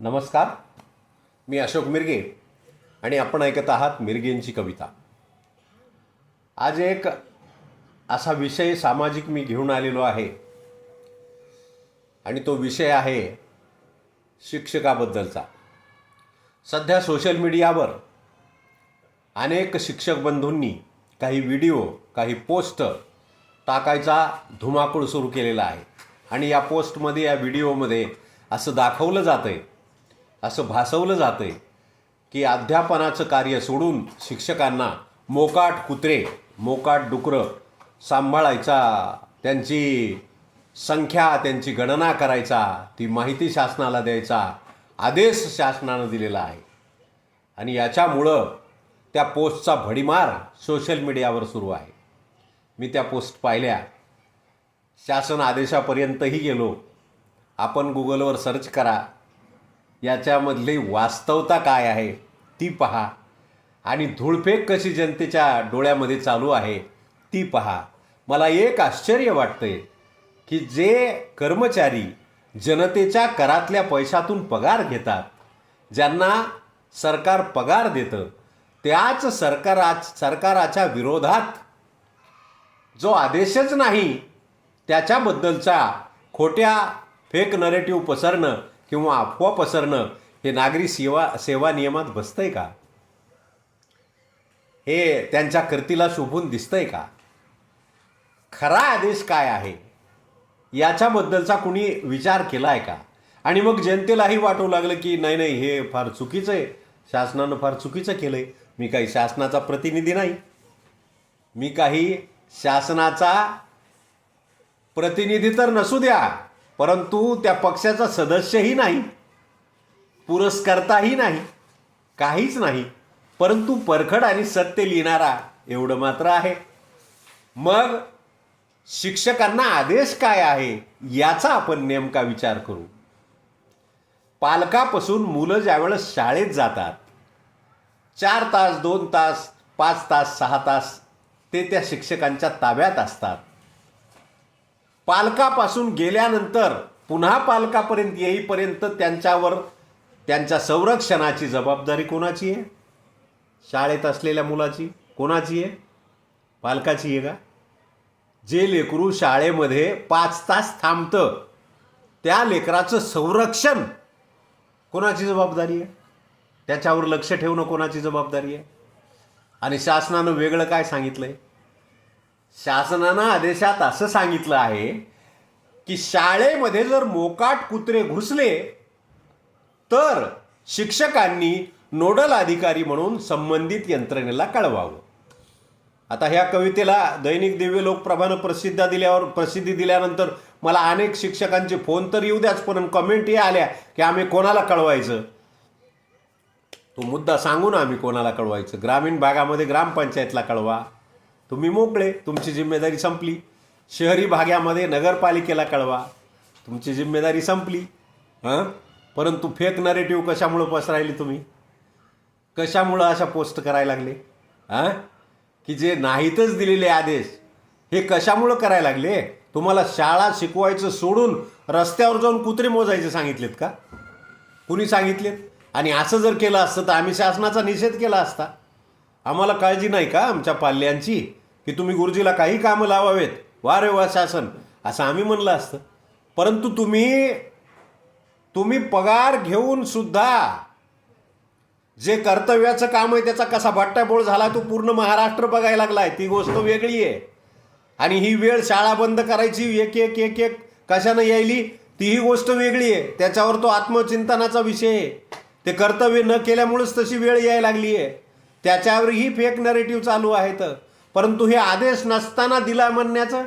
नमस्कार. मी अशोक मिरगे आणि आपण ऐकत आहात मिरगेंची कविता. आज एक असा विषय सामाजिक मी घेऊन आलेलो आहे आणि तो विषय आहे शिक्षकाबद्दलचा. सध्या सोशल मीडियावर अनेक शिक्षक बंधूंनी काही व्हिडिओ काही पोस्ट टाकायचा धुमाकूळ सुरू केलेला आहे. आणि या पोस्टमध्ये या व्हिडिओमध्ये असं दाखवलं जातं आहे असं भासवलं जातं आहे की अध्यापनाचं कार्य सोडून शिक्षकांना मोकाट कुत्रे मोकाट डुकरं सांभाळायचा त्यांची संख्या त्यांची गणना करायचा ती माहिती शासनाला द्यायचा आदेश शासनानं दिलेला आहे. आणि याच्यामुळं त्या पोस्टचा भडीमार सोशल मीडियावर सुरू आहे. मी त्या पोस्ट पाहिल्या. शासन आदेशापर्यंतही गेलो. आपण गुगलवर सर्च करा. याच्यामधली वास्तवता काय आहे ती पहा. आणि धूळफेक कशी जनतेच्या डोळ्यामध्ये चालू आहे ती पहा. मला एक आश्चर्य वाटतंय की जे कर्मचारी जनतेच्या करातल्या पैशातून पगार घेतात ज्यांना सरकार पगार देतं त्याच सरकारा सरकाराच्या विरोधात जो आदेशच नाही त्याच्याबद्दलचा खोट्या फेक नरेटिव्ह पसरणं किंवा अफवा पसरणं हे नागरी सेवा सेवा नियमात बसतंय का? हे त्यांच्या कर्तीला शोभून दिसतंय का? खरा आदेश काय आहे? याच्याबद्दलचा कुणी विचार केला आहे का? आणि मग जनतेलाही वाटू लागलं की नाही नाही हे फार चुकीचं आहे. शासनानं फार चुकीचं केलं आहे मी काही शासनाचा प्रतिनिधी नाही. मी काही शासनाचा प्रतिनिधी तर नसू द्या. परंतु त्या पक्षाचा सदस्यही नाही पुरस्कर्ताही नाही काहीच नाही. परंतु परखड आणि सत्य लिहिणारा एवढं मात्र आहे. मग शिक्षकांना आदेश काय आहे याचा आपण नेमका विचार करू. पालकापासून मुलं ज्यावेळेस शाळेत जातात चार तास दोन तास पाच तास सहा तास ते त्या शिक्षकांच्या ताब्यात असतात. पालकापासून गेल्यानंतर पुन्हा पालकापर्यंत येईपर्यंत त्यांच्यावर त्यांच्या संरक्षणाची जबाबदारी कोणाची आहे? शाळेत असलेल्या मुलाची कोणाची आहे? पालकाची आहे का? जे लेकरू शाळेमध्ये पाच तास थांबतं त्या लेकराचं संरक्षण कोणाची जबाबदारी आहे? त्याच्यावर लक्ष ठेवणं कोणाची जबाबदारी आहे? आणि शासनानं वेगळं काय सांगितलं आहे शासनानं आदेशात असं सांगितलं आहे की शाळेमध्ये जर मोकाट कुत्रे घुसले तर शिक्षकांनी नोडल अधिकारी म्हणून संबंधित यंत्रणेला कळवावं. आता ह्या कवितेला दैनिक दिव्य लोकप्रभानं प्रसिद्ध दिल्यावर प्रसिद्धी दिल्यानंतर मला अनेक शिक्षकांचे फोन तर येऊ द्याच पण कमेंटही आल्या की आम्ही कोणाला कळवायचं? तो मुद्दा सांगू ना आम्ही कोणाला कळवायचं? ग्रामीण भागामध्ये ग्रामपंचायतला कळवा. तुम्ही मोकळे तुमची जिम्मेदारी संपली. शहरी भागामध्ये नगरपालिकेला कळवा. तुमची जिम्मेदारी संपली. हां? परंतु फेक नरेटिव्ह कशामुळं पसरायली तुम्ही? कशामुळं अशा पोस्ट करायला लागले? हां? की जे नाहीतच दिलेले आदेश हे कशामुळं करायला लागले? तुम्हाला शाळा शिकवायचं सोडून रस्त्यावर जाऊन कुत्रे मोजायचे सांगितलेत का? कुणी सांगितलेत? आणि असं जर केलं असतं तर आम्ही शासनाचा निषेध केला असता. आम्हाला काळजी नाही का आमच्या पाल्यांची? की तुम्ही गुरुजीला काही कामं लावावेत? वा रे वा शासन. असं आम्ही म्हणलं असतं. परंतु तुम्ही तुम्ही पगार घेऊन सुद्धा जे कर्तव्याचं काम आहे त्याचा कसा बट्ट्याबोळ झाला तो पूर्ण महाराष्ट्र बघायला लागलाय. ती गोष्ट वेगळी आहे. आणि ही वेळ शाळा बंद करायची एक एक एक एक कशानं यायली? तीही गोष्ट वेगळी आहे. त्याच्यावर तो आत्मचिंतनाचा विषय आहे. ते कर्तव्य न केल्यामुळेच तशी वेळ यायला लागली आहे. त्याच्यावरही फेक नरेटिव्ह चालू आहेत परंतु हे आदेश नसताना दिला म्हणण्याचं?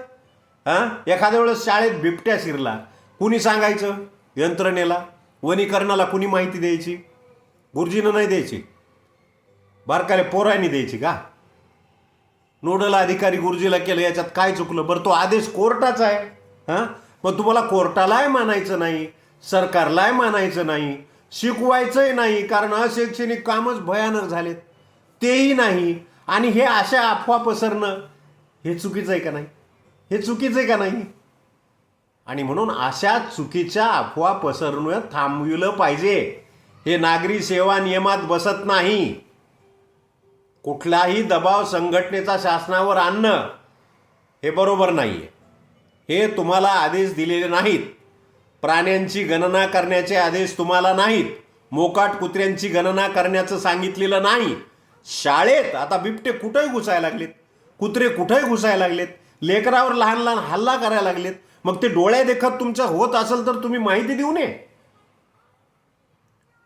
हां? एखाद्या वेळेस शाळेत बिबट्या शिरला कुणी सांगायचं यंत्रणेला? वनीकरणाला कुणी माहिती द्यायची? गुरुजीनं नाही द्यायची. बारकाले पोरांनी द्यायची का? नोडल अधिकारी गुरुजीला केलं याच्यात काय चुकलं? बरं तो आदेश कोर्टाचा आहे. हां? मग तुम्हाला कोर्टालाही मानायचं नाही सरकारलाही मानायचं नाही शिकवायचंही नाही कारण अशैक्षणिक कामच भयानक झालेत. तेही नाही. आणि हे अशा अफवा पसरणं हे चुकीचं आहे का नाही? हे चुकीचं आहे का नाही? आणि म्हणून अशा चुकीच्या अफवा पसरणं थांबविलं पाहिजे. हे नागरी सेवा नियमात बसत नाही. कुठलाही दबाव संघटनेचा शासनावर आणणं हे बरोबर नाही आहे हे तुम्हाला आदेश दिलेले नाहीत. प्राण्यांची गणना करण्याचे आदेश तुम्हाला नाहीत. मोकाट कुत्र्यांची गणना करण्याचं सांगितलेलं नाही. शाळेत आता बिबटे कुठंही घुसायला लागलेत कुत्रे कुठंही घुसायला लागलेत लेकरावर लहान लहान हल्ला करायला लागलेत मग ते डोळ्या देखत तुमच्या होत असेल तर तुम्ही माहिती देऊ नये.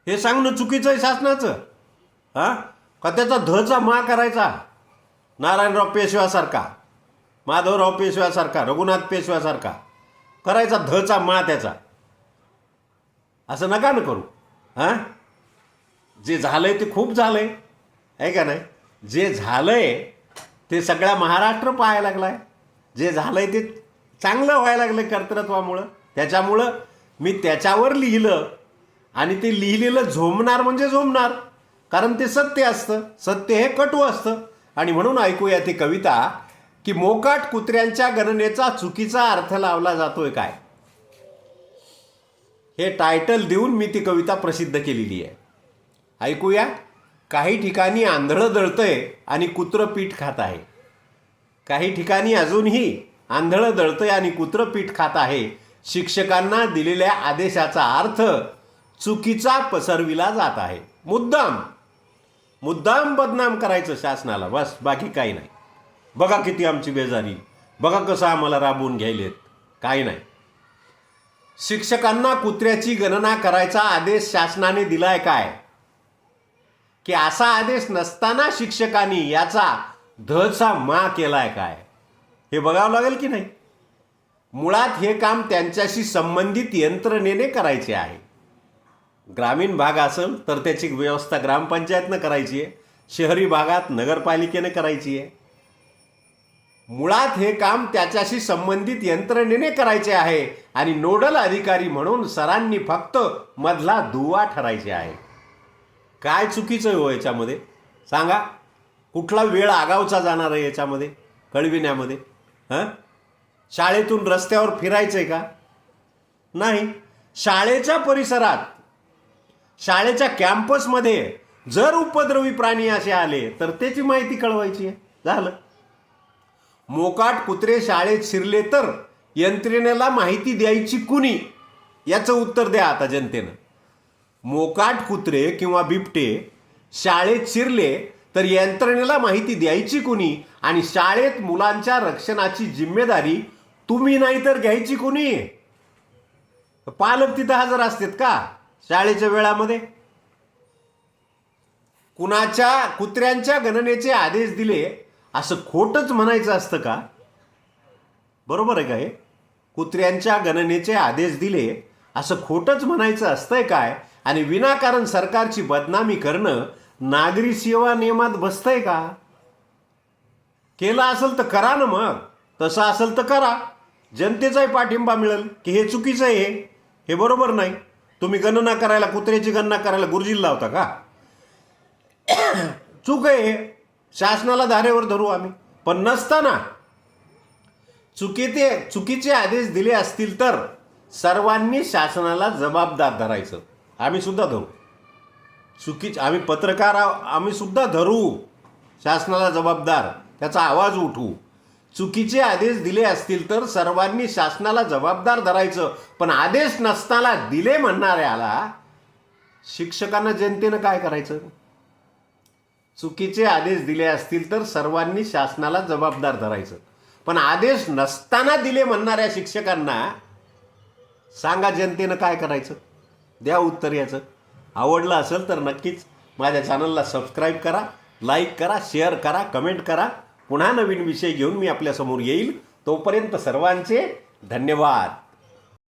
हे सांगणं चुकीचं आहे शासनाचं. हा? का त्याचा धचा मा करायचा? नारायणराव पेशव्यासारखा माधवराव पेशव्यासारखा रघुनाथ पेशव्यासारखा करायचा धचा मा त्याचा. असं नका ना करू. हां? जे झालंय ते खूप झालंय. आहे का नाही? जे झालंय ते सगळा महाराष्ट्र पाहायला लागलाय. जे झालं आहे ते चांगलं व्हायला लागलं कर्तृत्वामुळं. त्याच्यामुळं मी त्याच्यावर लिहिलं आणि ते लिहिलेलं झोमणार म्हणजे झोमणार. कारण ते सत्य असतं. सत्य हे कटू असतं. आणि म्हणून ऐकूया ती कविता की मोकाट कुत्र्यांच्या गणनेचा चुकीचा अर्थ लावला जातोय काय? हे टायटल देऊन मी ती कविता प्रसिद्ध केलेली आहे. ऐकूया. काही ठिकाणी आंधळं दळतंय आणि कुत्रं पीठ खात आहे. काही ठिकाणी अजूनही आंधळं दळतंय आणि कुत्रं पीठ खात आहे. शिक्षकांना दिलेल्या आदेशाचा अर्थ चुकीचा पसरविला जात आहे. मुद्दाम. मुद्दाम बदनाम करायचं शासनाला. बस बाकी काही नाही. बघा किती आमची बेजारी. बघा कसं आम्हाला राबवून घ्यायलेत. काही नाही. शिक्षकांना कुत्र्याची गणना करायचा आदेश शासनाने दिलाय काय? की असा आदेश नसताना शिक्षकांनी याचा धचा मा केलाय काय? हे बघावं लागेल की नाही? मुळात हे काम त्यांच्याशी संबंधित यंत्रणेने करायचे आहे. ग्रामीण भाग असेल तर त्याची व्यवस्था ग्रामपंचायतनं करायची आहे. शहरी भागात नगरपालिकेनं करायची आहे. मुळात हे काम त्याच्याशी संबंधित यंत्रणेने करायचे आहे आणि नोडल अधिकारी म्हणून सरांनी फक्त मधला दुवा ठरायचे आहे. काय चुकीचं हो याच्यामध्ये? सांगा. कुठला वेळ आगावचा जाणार आहे याच्यामध्ये? कळविण्यामध्ये? हां? शाळेतून रस्त्यावर फिरायचं आहे का? नाही. शाळेच्या परिसरात शाळेच्या कॅम्पसमध्ये जर उपद्रवी प्राणी असे आले तर त्याची माहिती कळवायची आहे. झालं. मोकाट कुत्रे शाळेत शिरले तर यंत्रणेला माहिती द्यायची कुणी? याचं उत्तर द्या आता जनतेनं. मोकाट कुत्रे किंवा बिबटे शाळेत शिरले तर यंत्रणेला माहिती द्यायची कुणी आणि शाळेत मुलांच्या रक्षणाची जिम्मेदारी तुम्ही नाही तर घ्यायची कुणी? पालक तिथं हजर असतात का शाळेच्या वेळामध्ये? कुणाच्या कुत्र्यांच्या गणनेचे आदेश दिले असं खोटच म्हणायचं असतं का? बरोबर आहे काय कुत्र्यांच्या गणनेचे आदेश दिले असं खोटच म्हणायचं असतंय काय? आणि विनाकारण सरकारची बदनामी करणं नागरी सेवा नियमात बसतंय का? केलं असेल तर करा ना मग. तसं असेल तर करा. जनतेचाही पाठिंबा मिळेल की हे चुकीचं आहे. हे बरोबर नाही. तुम्ही गणना करायला कुत्र्याची गणना करायला गुरुजीला लावता का? चूक आहे. शासनाला धारेवर धरू आम्ही. पण नसताना चुकीचे चुकीचे आदेश दिले असतील तर सर्वांनी शासनाला जबाबदार धरायचं. आम्ही सुद्धा धरू. चुकीच आम्ही पत्रकार आम्ही सुद्धा धरू. शासनाला जबाबदार त्याचा आवाज उठवू चुकीचे आदेश दिले असतील तर सर्वांनी शासनाला जबाबदार धरायचं. पण आदेश नसताना दिले म्हणणाऱ्याला शिक्षकांना जनतेनं काय करायचं? चुकीचे आदेश दिले असतील तर सर्वांनी शासनाला जबाबदार धरायचं. पण आदेश नसताना दिले म्हणणाऱ्या शिक्षकांना सांगा जनतेनं काय करायचं? द्या उत्तर याचं. आवडलं असेल तर नक्कीच माझ्या चॅनलला सबस्क्राईब करा लाईक करा शेअर करा कमेंट करा. पुन्हा नवीन विषय घेऊन मी आपल्यासमोर येईल. तोपर्यंत सर्वांचे धन्यवाद.